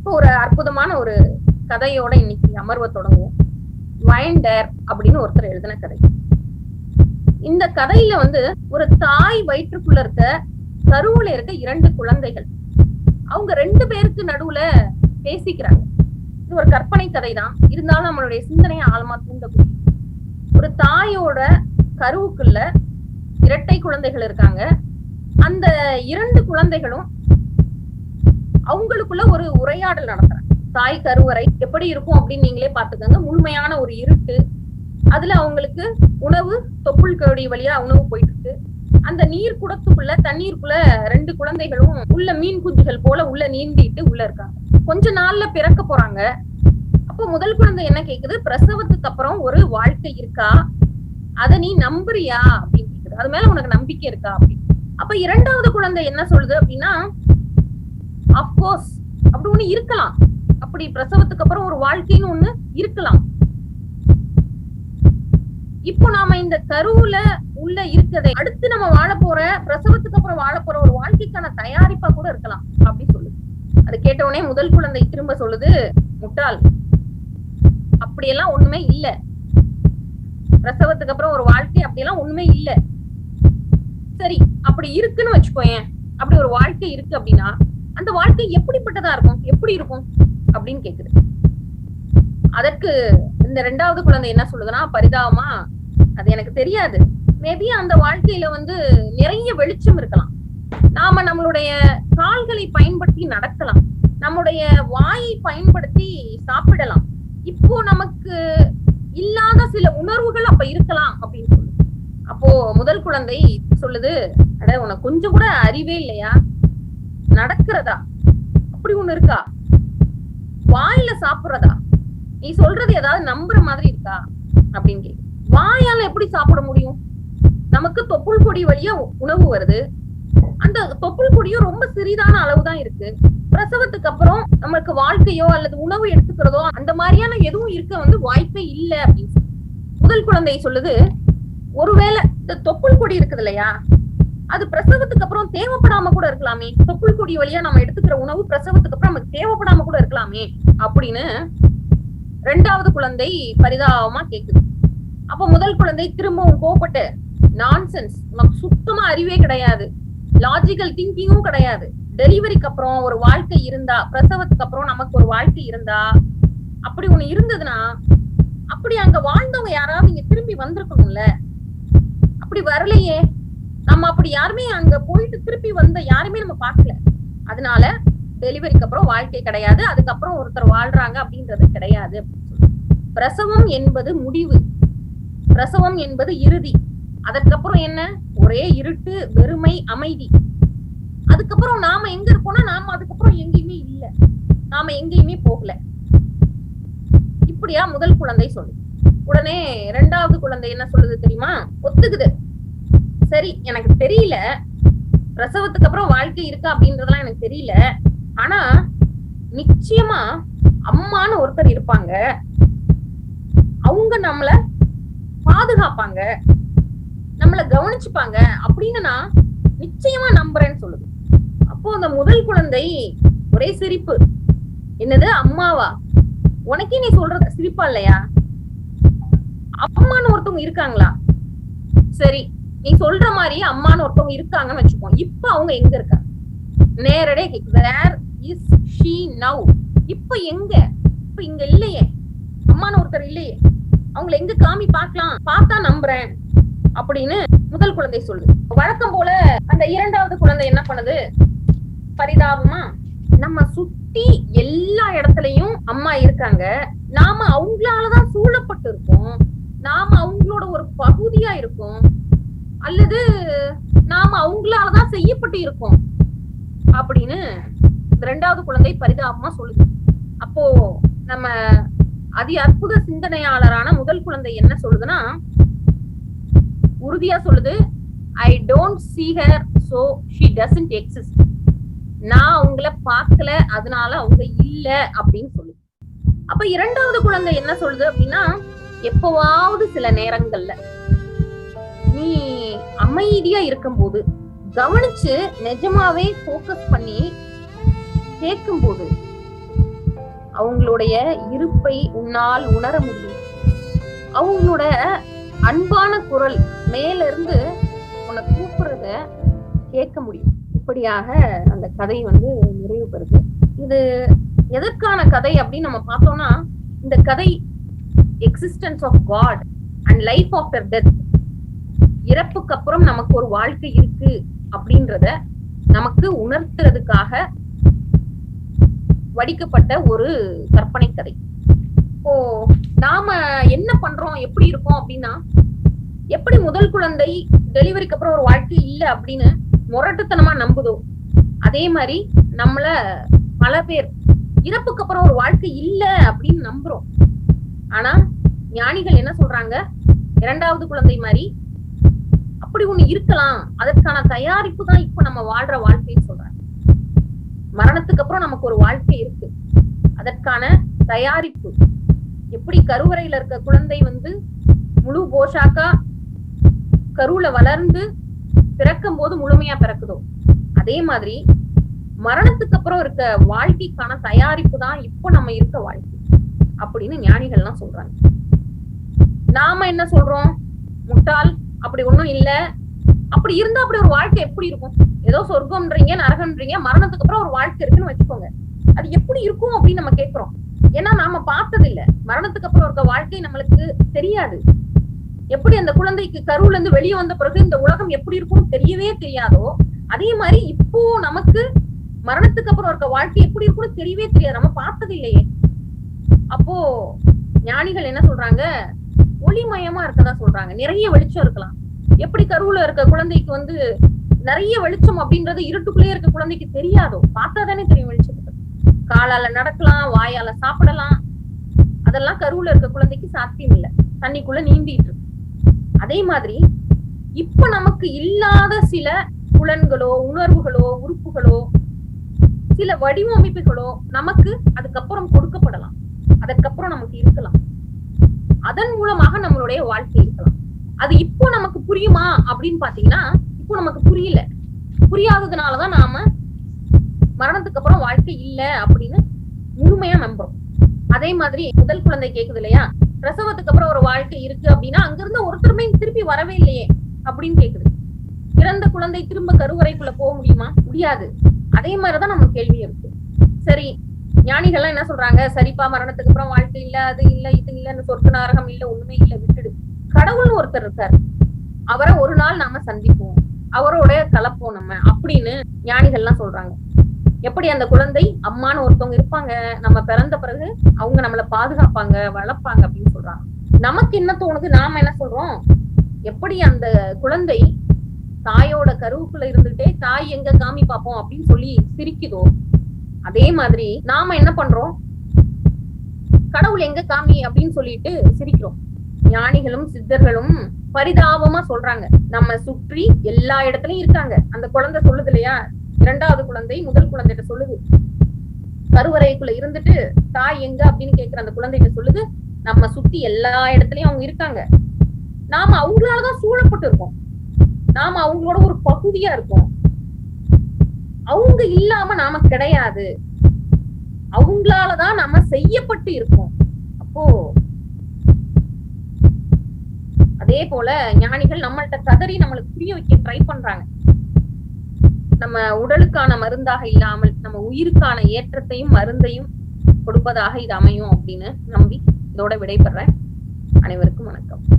இப்போ ஒரு அற்புதமான ஒரு கதையோட இன்னைக்கு அமர்வை தொடங்குவோம். வைண்டர் அப்படின்னு ஒருத்தர் எழுதின கதை. இந்த கதையில வந்து ஒரு தாய் வயிற்றுக்குள்ள இருக்க கருவுல இருக்க இரண்டு குழந்தைகள். அவங்க ரெண்டு பேருக்கு நடுவுல பேசிக்கிறாங்க. இது ஒரு கற்பனை கதை தான் இருந்தாலும் நம்மளுடைய சிந்தனையை ஆழமா தூண்டக்கூடிய. ஒரு தாயோட கருவுக்குள்ள இரட்டை குழந்தைகள் இருக்காங்க. அந்த இரண்டு குழந்தைகளும் அவங்களுக்குள்ள ஒரு உரையாடல் நடத்துறேன். தாய் கருவறை எப்படி இருக்கும் அப்படின்னு நீங்களே பாத்துக்கோங்க முழுமையான ஒரு இருட்டு. அதுல அவங்களுக்கு உணவு தொப்புள் கொடி வழியா உணவு போயிட்டு இருக்கு அந்த நீர் குடத்துக்குள்ள தண்ணீருக்குள்ள ரெண்டு குழந்தைகளும் உள்ள மீன் குஞ்சுகள் போல உள்ள நீந்திட்டு உள்ள இருக்காங்க. கொஞ்ச நாள்ல பிறக்க போறாங்க. அப்போ முதல் குழந்தை என்ன கேக்குது? பிரசவத்துக்கு அப்புறம் ஒரு வாழ்க்கை இருக்கா? அத நீ நம்புறியா? அப்படின்னு கேக்குது. அது மேல உனக்கு நம்பிக்கை இருக்கா? அப்படின்னு. அப்ப இரண்டாவது குழந்தை என்ன சொல்லுது அப்படின்னா அப்கோர்ஸ் அப்படி ஒண்ணு இருக்கலாம். அப்படி பிரசவத்துக்கு அப்புறம் ஒரு வாழ்க்கைன்னு ஒண்ணு இருக்கலாம். இப்போ நாம இந்த கருவுல உள்ள இருக்கதை அடுத்து நம்ம வாழ போற பிரசவத்துக்கு அப்புறம் வாழ போற ஒரு வாழ்க்கைக்கான தயாரிப்பா கூட இருக்கலாம். அப்படி சொல்லுது. அது கேட்ட உடனே முதல் குழந்தை திரும்ப சொல்லுது முட்டாள். அப்படியெல்லாம் ஒண்ணுமே இல்ல. பிரசவத்துக்கு அப்புறம் ஒரு வாழ்க்கை அப்படியெல்லாம் ஒண்ணுமே இல்ல. சரி அப்படி இருக்குன்னு வச்சுக்கோயேன். அப்படி ஒரு வாழ்க்கை இருக்கு அப்படின்னா அந்த வாழ்க்கை எப்படிப்பட்டதா இருக்கும்? எப்படி இருக்கும்? அப்படின்னு கேக்குது. அதற்கு இந்த ரெண்டாவது குழந்தை என்ன சொல்லுதுன்னா பரிதாபமா அது எனக்கு தெரியாது. மேபி அந்த வாழ்க்கையில வந்து நிறைய வெளிச்சம் இருக்கலாம். நாம நம்மளுடைய கால்களை பயன்படுத்தி நடக்கலாம். நம்முடைய வாயை பயன்படுத்தி சாப்பிடலாம். இப்போ நமக்கு இல்லாத சில உணர்வுகள் அப்ப இருக்கலாம் அப்படின்னு சொல்லுது. அப்போ முதல் குழந்தை சொல்லுது அட உனக்கு கொஞ்சம் கூட அறிவே இல்லையா? நடக்கிறதா? அப்படி ஒண்ணு இருக்கா? வாயில சாப்பிடுறதா? நீ சொல்றது ஏதாவது நம்புற மாதிரி இருக்கா? அப்படின்னு கேக்கு வாயால எப்படி சாப்பிட முடியும்? நமக்கு தொப்புள் கொடி வழியா உணவு வருது. அந்த தொப்புள் கொடியும் ரொம்ப சிறிதான அளவு தான் இருக்கு. பிரசவத்துக்கு அப்புறம் நமக்கு வாழ்க்கையோ அல்லது உணவு எடுத்துக்கிறதோ அந்த மாதிரியான எதுவும் இருக்க வந்து வாய்ப்பே இல்லை அப்படின்னு முதல் குழந்தை சொல்லுது ஒருவேளை இந்த தொப்புள் கொடி இருக்குது இல்லையா? அது பிரசவத்துக்கு அப்புறம் தேவைப்படாம கூட இருக்கலாமே. தொப்புள் கொடி வழியா நம்ம எடுத்துக்கிற உணவு பிரசவத்துக்கு அப்புறம் நமக்கு தேவைப்படாம கூட இருக்கலாமே அப்படின்னு ரெண்டாவது குழந்தை பரிதாபமா கேக்குது. அப்ப முதல் குழந்தை திரும்பவும் கோபப்பட்டு நான்சென்ஸ் நமக்கு சுத்தமா அறிவே கிடையாது. லாஜிக்கல் திங்கிங்கும் கிடையாது. டெலிவரிக்கு அப்புறம் ஒரு வாழ்க்கை இருந்தா பிரசவத்துக்கு அப்புறம் நமக்கு ஒரு வாழ்க்கை இருந்தா அப்படி ஒண்ணு இருந்ததுன்னா அப்படி அங்க வாழ்ந்தவங்க யாராவது இங்க திரும்பி வந்திருக்கணும்ல. அப்படி வரலையே. நம்ம அப்படி யாருமே அங்க போயிட்டு திருப்பி வந்த யாருமே நம்ம பார்க்கல. அதனால டெலிவரிக்கு அப்புறம் வாழ்க்கை கிடையாது. அதுக்கப்புறம் ஒருத்தர் வாழ்றாங்க அப்படின்றது கிடையாது. பிரசவம் என்பது முடிவு. பிரசவம் என்பது இறுதி. அதற்கப்புறம் என்ன? ஒரே இருட்டு வெறுமை அமைதி. அதுக்கப்புறம் நாம எங்க இருக்கோம்னா நாம அதுக்கப்புறம் எங்கேயுமே இல்ல. நாம எங்கேயுமே போகல. இப்படியா முதல் குழந்தை சொல்லு. உடனே இரண்டாவது குழந்தை என்ன சொல்லுது தெரியுமா? ஒத்துக்குது. சரி எனக்கு தெரியல. பிரசவத்துக்கு அப்புறம் வாழ்க்கை இருக்கா அப்படின்றதெல்லாம் எனக்கு தெரியல. ஆனா நிச்சயமா அம்மான்னு ஒருத்தர் இருப்பாங்க. அவங்க நம்மள பாதுகாப்பாங்க. நம்மள கவனிச்சுப்பாங்க. அப்படின்னு நான் நிச்சயமா நம்புறேன்னு சொல்லுது. அப்போ அந்த முதல் குழந்தை ஒரே சிரிப்பு. என்னது அம்மாவா? உனக்கே நீ சொல்றது சிரிப்பா இல்லையா? அம்மான்னு ஒருத்தவங்க இருக்காங்களா? சரி நீ சொல்ற மாதிரி அம்மான்னு ஒருத்தவங்க இருக்காங்கன்னு வச்சுக்கோ. இப்ப அவங்க எங்க இருக்காங்க? நேரடியா கேக்குது வேர் இஸ் ஷீ நவ் இப்ப எங்க? இப்ப இங்க இல்லையே. அம்மான்னு ஒருத்தர் இல்லையே. அவங்கள எங்க காமி பாக்கலாம் பார்த்தா நம்புறேன். அப்படின்னு முதல் குழந்தை சொல்லுது. வழக்கம் போல அந்த இரண்டாவது குழந்தை என்ன பண்ணுது? பரிதாபமா நம்ம சுத்தி எல்லா இடத்துலயும் அம்மா இருக்காங்க. நாம அவங்களாலதான் சூழப்பட்டு இருக்கோம் நாம அவங்களோட ஒரு பகுதியா இருக்கோம். அல்லது நாம அவங்களாலதான் செய்யப்பட்டு இருக்கோம் அப்படின்னு ரெண்டாவது குழந்தை பரிதாபமா சொல்லுது. அப்போ நம்ம அதி அற்புத சிந்தனையாளரான முதல் குழந்தை என்ன சொல்லுதுன்னா உறுதியா சொல்லுது I don't see her so she doesn't exist நான் அவங்கள பார்க்கல அதனால அவங்க இல்ல அப்படின்னு சொல்லுது. அப்ப இரண்டாவது குழந்தை என்ன சொல்லுது அப்படின்னா எப்பவாவது சில நேரங்கள்ல நீ அமைதியா இருக்கும்போது கவனிச்சு நிஜமாவே ஃபோக்கஸ் பண்ணி கேட்கும்போது அவங்களுடைய இருப்பை உன்னால் உணர முடியும். அவங்களோட அன்பான குரல் மேல இருந்து உன்னை கூப்பிடுறத கேட்க முடியும். இப்படியாக அந்த கதை வந்து நிறைவு பெறுது. இது எதற்கான கதை அப்படின்னு நம்ம பார்த்தோம்னா இந்த கதை existence of God and life after death இறப்புக்கு அப்புறம் நமக்கு ஒரு வாழ்க்கை இருக்கு அப்படின்றத நமக்கு உணர்த்துறதுக்காக வடிக்கப்பட்ட ஒரு கற்பனை கதை இப்போ நாம என்ன பண்றோம் எப்படி இருக்கோம் அப்படின்னா எப்படி முதல் குழந்தை டெலிவரிக்கு அப்புறம் ஒரு வாழ்க்கை இல்லை அப்படின்னு முரட்டுத்தனமா நம்புதோ அதே மாதிரி நம்மள பல பேர் இறப்புக்கு அப்புறம் ஒரு வாழ்க்கை இல்ல அப்படின்னு நம்புறோம். ஆனா ஞானிகள் என்ன சொல்றாங்க இரண்டாவது குழந்தை மாதிரி அப்படி ஒண்ணு இருக்கலாம். அதற்கான தயாரிப்பு தான் இப்ப நம்ம வாழ்ற வாழ்க்கைன்னு சொல்றாங்க. மரணத்துக்கு அப்புறம் நமக்கு ஒரு வாழ்க்கை இருக்கு. அதற்கான தயாரிப்பு. எப்படி கருவறையில இருக்க குழந்தை வந்து முழு போஷாக்கா கருவுல வளர்ந்து பிறக்கும் போது முழுமையா பிறக்குதோ? அதே மாதிரி மரணத்துக்கு அப்புறம் இருக்க வாழ்க்கைக்கான தயாரிப்பு தான் இப்போ நம்ம இருக்க வாழ்க்கை அப்படின்னு ஞானிகள்லாம் சொல்றாங்க. நாம என்ன சொல்றோம்? முட்டாள் அப்படி ஒண்ணும் இல்ல. அப்படி இருந்தா அப்படி ஒரு வாழ்க்கை எப்படி இருக்கும்? ஏதோ சொர்க்கம்ன்றீங்க நரகம்ன்றீங்க மரணத்துக்கு அப்புறம் ஒரு வாழ்க்கை இருக்குன்னு வச்சுக்கோங்க. அது எப்படி இருக்கும் அப்படின்னு நம்ம கேக்குறோம். ஏன்னா நாம பார்த்தது இல்ல. மரணத்துக்கு அப்புறம் இருக்க வாழ்க்கை நம்மளுக்கு தெரியாது. எப்படி அந்த குழந்தைக்கு கருவுல இருந்து வெளியே வந்த பிறகு இந்த உலகம் எப்படி இருக்கும்னு தெரியவே தெரியாதோ அதே மாதிரி இப்போ நமக்கு மரணத்துக்கு அப்புறம் இருக்க வாழ்க்கை எப்படி இருக்கும்னு தெரியவே தெரியாது. நம்ம பார்த்தது இல்லையே. அப்போ ஞானிகள் என்ன சொல்றாங்க? ஒளிமயமா இருக்கதா சொல்றாங்க. நிறைய வெளிச்சம் இருக்கலாம். எப்படி கருவுல இருக்க குழந்தைக்கு வந்து நிறைய வெளிச்சம் அப்படின்றது இருட்டுக்குள்ளே இருக்க குழந்தைக்கு தெரியாதோ? பார்த்தா தானே தெரியும் வெளிச்சத்துக்கு. காலால நடக்கலாம் வாயால சாப்பிடலாம். அதெல்லாம் கருவுல இருக்க குழந்தைக்கு சாத்தியம் இல்லை. தண்ணிக்குள்ள நீந்திட்டு இருக்கு. அதே மாதிரி இப்ப நமக்கு இல்லாத சில புலன்களோ உணர்வுகளோ உறுப்புகளோ சில வடிவமைப்புகளோ நமக்கு அதுக்கப்புறம் கொடுக்கப்படலாம். அதற்கப்புறம் நமக்கு இருக்கலாம். அதன் மூலமாக நம்மளுடைய வாழ்க்கை இருக்கலாம். அது இப்போ நமக்கு புரியுமா அப்படின்னு பாத்தீங்கன்னா இப்போ நமக்கு புரியல. புரியாததுனாலதான் நாம மரணத்துக்கு அப்புறம் வாழ்க்கை இல்ல அப்படின்னு முழுமையா நம்புறோம். அதே மாதிரி முதல் குழந்தை கேக்குது இல்லையா? பிரசவத்துக்கு அப்புறம் ஒரு வாழ்க்கை இருக்கு அப்படின்னா அங்கிருந்து ஒருத்தருமே திருப்பி வரவே இல்லையே அப்படின்னு கேக்குது. பிறந்த குழந்தை திரும்ப கருவறைக்குள்ள போக முடியுமா? முடியாது. அதே மாதிரிதான் நம்ம கேள்வி இருக்கு. சரி ஞானிகள்லாம் என்ன சொல்றாங்க? சரிப்பா மரணத்துக்கு அப்புறம் வாழ்க்கை இல்ல அது இல்ல இது இல்லன்னு சொர்க்க நாரகம் இல்ல ஒண்ணுமே இல்ல விட்டுடு. கடவுள்னு ஒருத்தர் இருக்காரு. அவரை ஒரு நாள் நாம சந்திப்போம். அவரோட கலப்போம் நம்ம அப்படின்னு ஞானிகள்லாம் சொல்றாங்க. எப்படி அந்த குழந்தை அம்மான்னு ஒருத்தவங்க இருப்பாங்க நம்ம பிறந்த பிறகு அவங்க நம்மளை பாதுகாப்பாங்க வளர்ப்பாங்க அப்படின்னு சொல்றாங்க. நமக்கு என்ன தோணுது? நாம என்ன சொல்றோம்? எப்படி அந்த குழந்தை தாயோட கருவுக்குள்ள இருந்துட்டே தாய் எங்க காமி பார்ப்போம் அப்படின்னு சொல்லி சிரிக்குதோ அதே மாதிரி நாம என்ன பண்றோம்? கடவுள் எங்க காமி அப்படின்னு சொல்லிட்டு சிரிக்கிறோம். ஞானிகளும் சித்தர்களும் பரிதாபமா சொல்றாங்க. நம்ம சுற்றி எல்லா இடத்துலயும் இருக்காங்க. அந்த குழந்தை சொல்லுது இல்லையா? இரண்டாவது குழந்தை முதல் குழந்தைகிட்ட சொல்லுது. கருவறைக்குள்ள இருந்துட்டு தாய் எங்க அப்படின்னு கேக்குற அந்த குழந்தைகிட்ட சொல்லுது. நம்ம சுத்தி எல்லா இடத்துலயும் அவங்க இருக்காங்க. நாம அவங்களாலதான் சூழப்பட்டு இருக்கோம் நாம அவங்களோட ஒரு பகுதியா இருக்கோம். அவங்க இல்லாம நாம கிடையாது. அவங்களாலதான் நாம செய்யப்பட்டு இருக்கோம். அப்போ அதே போல ஞானிகள் நம்மள்ட்ட கதறி நம்மளுக்கு புரிய வைக்க ட்ரை பண்றாங்க. நம்ம உடலுக்கான மருந்தாக இல்லாமல் நம்ம உயிருக்கான ஏற்றத்தையும் மருந்தையும் கொடுப்பதாக இது அமையும் அப்படின்னு நம்பி இதோட விடைபெறேன். அனைவருக்கும் வணக்கம்.